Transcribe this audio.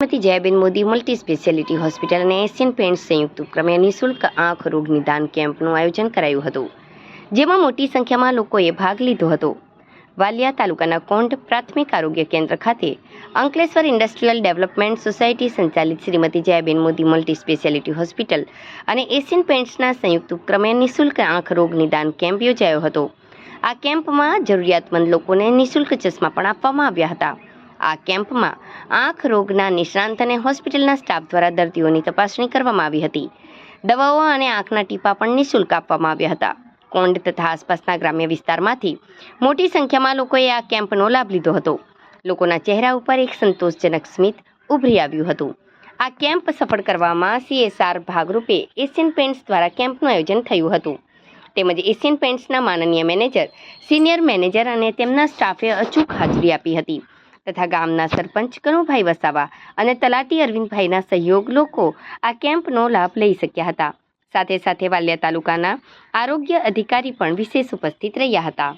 Shrimati Jayaben Modi multi speciality hospital અને Asian Paints સંયુક્ત ઉપક્રમે નિઃશુલ્ક આંખ રોગ નિદાન કેમ્પનું આયોજન કરાયું હતું, જેમાં મોટી સંખ્યામાં લોકોએ ભાગ લીધો હતો. વાલિયા તાલુકાના કોંઢ પ્રાથમિક આરોગ્ય કેન્દ્ર ખાતે અંકલેશ્વર ઇન્ડસ્ટ્રીયલ ડેવલપમેન્ટ સોસાયટી સંચાલિત Shrimati Jayaben Modi multi speciality hospital અને એશિયન પેઇન્ટ્સના સંયુક્ત ઉપક્રમે નિઃશુલ્ક આંખ રોગ નિદાન કેમ્પ યોજાયો હતો. આ કેમ્પમાં જરૂરિયાતમંદ લોકોને નિઃશુલ્ક ચશ્મા પણ આપવામાં આવ્યા હતા. આ કેમ્પમાં આંખ રોગના નિષ્ણાંત અને હોસ્પિટલના સ્ટાફ દ્વારા દર્દીઓની તપાસણી કરવામાં આવી હતી. દવાઓ અને આંખના ટીપા પણ નિઃશુલ્ક આપવામાં આવ્યા હતા. કોંડ તથા આસપાસના ગ્રામ્ય વિસ્તારમાંથી મોટી સંખ્યામાં લોકોએ આ કેમ્પનો લાભ લીધો હતો. લોકોના ચહેરા ઉપર એક સંતોષજનક સ્મિત ઉભરી આવ્યું હતું. આ કેમ્પ સફળ કરવામાં સીએસઆર ભાગરૂપે એશિયન પેન્ટ્સ દ્વારા કેમ્પનું આયોજન થયું હતું. તેમજ એશિયન પેન્ટ્સના માનનીય મેનેજર, સિનિયર મેનેજર અને તેમના સ્ટાફે અચૂક હાજરી આપી હતી. તથા ગામના સરપંચ કનુભાઈ વસાવા અને તલાટી અરવિંદભાઈના સહયોગ લોકો આ કેમ્પનો લાભ લઈ શક્યા હતા. સાથે સાથે વાલિયા તાલુકાના આરોગ્ય અધિકારી પણ વિશેષ ઉપસ્થિત રહ્યા હતા.